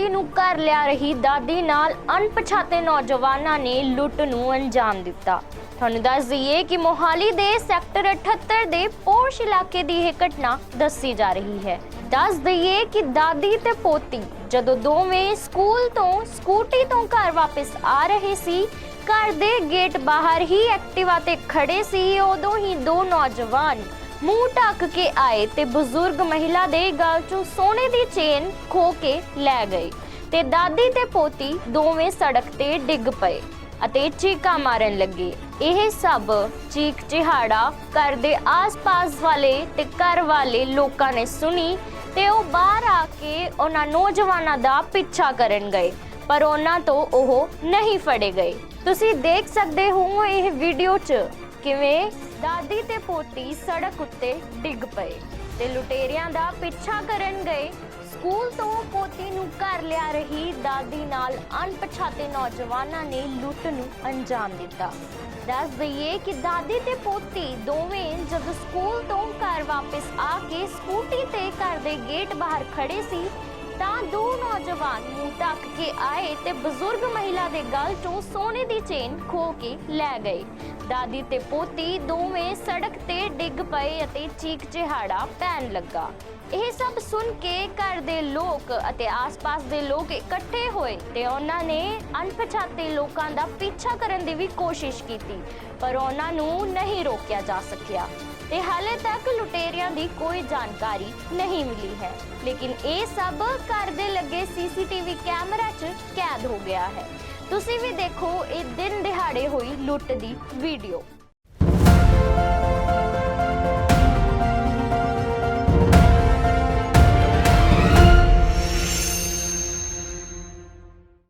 ਪੋਤੀ ਨੂੰ ਘਰ ਲਿਆ ਰਹੀ ਦਾਦੀ ਨਾਲ ਅਣਪਛਾਤੇ ਨੌਜਵਾਨਾਂ ਨੇ ਲੁੱਟ ਨੂੰ ਅੰਜਾਮ ਦਿੱਤਾ। ਤੁਹਾਨੂੰ ਦੱਸ ਦਈਏ ਕਿ ਮੋਹਾਲੀ ਦੇ ਸੈਕਟਰ 78 ਦੇ ਪੋਸ਼ ਇਲਾਕੇ ਦੀ ਇਹ ਘਟਨਾ ਦੱਸੀ ਜਾ ਰਹੀ ਹੈ। ਦੱਸ ਦਈਏ ਕਿ ਦਾਦੀ ਤੇ ਪੋਤੀ ਜਦੋਂ ਦੋਵੇਂ ਸਕੂਲ ਤੋਂ ਸਕੂਟੀ ਤੋਂ ਘਰ ਵਾਪਸ ਆ ਰਹੇ ਸੀ, ਘਰ ਦੇ ਗੇਟ ਬਾਹਰ ਹੀ ਐਕਟਿਵਾ ਤੇ ਖੜੇ ਸੀ, ਉਦੋਂ ਹੀ ਦੋ ਨੌਜਵਾਨ ਮੂੰਹ ਢੱਕ ਕੇ ਆਏ ਤੇ ਬਜ਼ੁਰਗ ਮਹਿਲਾ ਦੇ ਗਲ 'ਚੋਂ ਸੋਨੇ ਦੀ ਚੇਨ ਖੋ ਕੇ ਲੈ ਗਏ ਤੇ ਦਾਦੀ ਤੇ ਪੋਤੀ ਦੋਵੇਂ ਸੜਕ ਤੇ ਡਿੱਗ ਪਏ ਅਤੇ ਚੀਕਾਂ ਮਾਰਨ ਲੱਗੇ। ਇਹ ਸਭ ਚੀਕ ਚਿਹਾੜਾ ਘਰ ਦੇ ਆਸ-ਪਾਸ ਵਾਲੇ ਤੇ ਘਰ ਵਾਲੇ ਲੋਕਾਂ ਨੇ ਸੁਣੀ ਤੇ ਉਹ ਬਾਹਰ ਆ ਕੇ ਉਹਨਾਂ ਨੌਜਵਾਨਾਂ ਦਾ ਪਿੱਛਾ ਕਰਨ ਗਏ, ਪਰ ਉਹਨਾਂ ਤੋਂ ਉਹ ਨਹੀਂ ਫੜੇ ਗਏ। ਤੁਸੀਂ ਦੇਖ ਸਕਦੇ ਹੋ ਇਹ ਵੀਡੀਓ 'ਚ। ਕਿਵੇਂ? ਦਾਦੀ ਤੇ ਪੋਤੀ ਸੜਕ ਉੱਤੇ ਡਿੱਗ ਪਏ ਤੇ ਲੁਟੇਰਿਆਂ ਦਾ ਪਿੱਛਾ ਕਰਨ ਗਏ। ਸਕੂਲ ਤੋਂ ਪੋਤੀ ਨੂੰ ਘਰ ਲਿਆ ਰਹੀ ਦਾਦੀ ਨਾਲ ਅਣਪਛਾਤੇ ਨੌਜਵਾਨਾਂ ਨੇ ਲੁੱਟ ਨੂੰ ਅੰਜਾਮ ਦਿੱਤਾ। ਦੱਸ ਦਈਏ ਕਿ ਦਾਦੀ ਤੇ ਪੋਤੀ ਦੋਵੇਂ ਜਦੋਂ ਸਕੂਲ ਤੋਂ ਘਰ ਵਾਪਸ ਆ ਕੇ ਸਕੂਟੀ ਤੇ ਘਰ ਦੇ ਗੇਟ ਬਾਹਰ ਖੜੇ ਸੀ ਤਾਂ ਦੋ ਨੌਜਵਾਨ ਮੂੰਹ ਢੱਕ ਕੇ ਆਏ ਤੇ ਬਜ਼ੁਰਗ ਮਹਿਲਾ ਦੇ ਗਲ ਤੋਂ ਸੋਨੇ ਦੀ ਚੇਨ ਖੋ ਕੇ ਲੈ ਗਏ। ਦਾਦੀ ਤੇ ਪੋਤੀ ਦੋਵੇਂ ਸੜਕ ਤੇ ਡਿੱਗ ਪਏ ਅਤੇ ਚੀਕ ਚਿਹਾੜਾ ਪੈਣ ਲੱਗਾ। ਇਹ ਸਭ ਸੁਣ ਕੇ ਘਰ ਦੇ ਲੋਕ ਅਤੇ ਆਸ-ਪਾਸ ਦੇ ਲੋਕ ਇਕੱਠੇ ਹੋਏ ਤੇ ਉਹਨਾਂ ਨੇ ਅਣਪਛਾਤੇ ਲੋਕਾਂ ਦਾ ਪਿੱਛਾ ਕਰਨ ਦੀ ਵੀ ਕੋਸ਼ਿਸ਼ ਕੀਤੀ, ਪਰ ਉਹਨਾਂ ਨੂੰ ਨਹੀਂ ਰੋਕਿਆ ਜਾ ਸਕਿਆ। ਤੇ ਹਾਲੇ ਤੱਕ ਲੁਟੇਰਿਆਂ ਦੀ ਕੋਈ ਜਾਣਕਾਰੀ ਨਹੀਂ ਮਿਲੀ ਹੈ। ਲੇਕਿਨ ਇਹ ਸਭ ਘਰ ਦੇ ਲੱਗੇ ਸੀਸੀਟੀਵੀ ਕੈਮਰਾ 'ਚ ਕੈਦ ਹੋ ਗਿਆ ਹੈ। ਤੁਸੀਂ ਵੀ ਦੇਖੋ, ਇਹ ਦਿਨ ਦਿਹਾੜੇ ਹੋਈ ਲੁੱਟ ਦੀ ਵੀਡੀਓ।